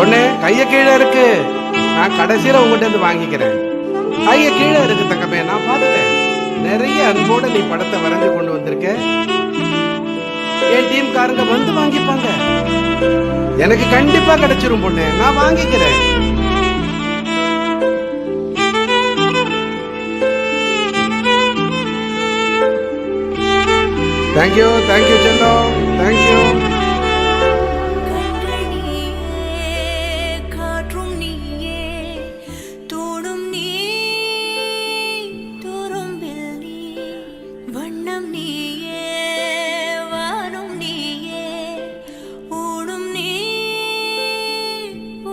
பொண்ணு கைய கீழே இருக்கு. நான் கடைசியில உங்ககிட்ட இருந்து வாங்கிக்கிறேன். கைய கீழே இருக்கு தங்கமே நான் பார்த்துட்டேன். நிறைய அன்போட நீ படத்தை வரைஞ்சு கொண்டு வந்திருக்க. என் டீம்காரங்க வந்து வாங்கிப்பாங்க. எனக்கு கண்டிப்பா கிடைச்சிரும் பொண்ணு. நான் வாங்கிக்கிறேன். தேங்க்யூ தேங்க்யூ செல்லம். வண்ணம் நீயே வானும் நீயே ஊடும் நீ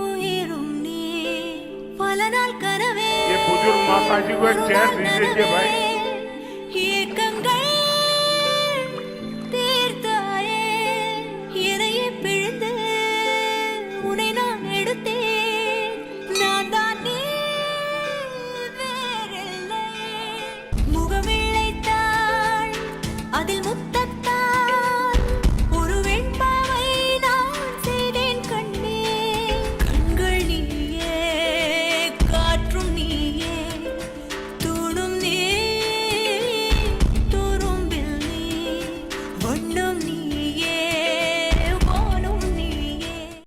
உயிரும் நீ பல நாள் கனவே ये बुजुर्ग माता जी को एक चेयर दे दीजिए भाई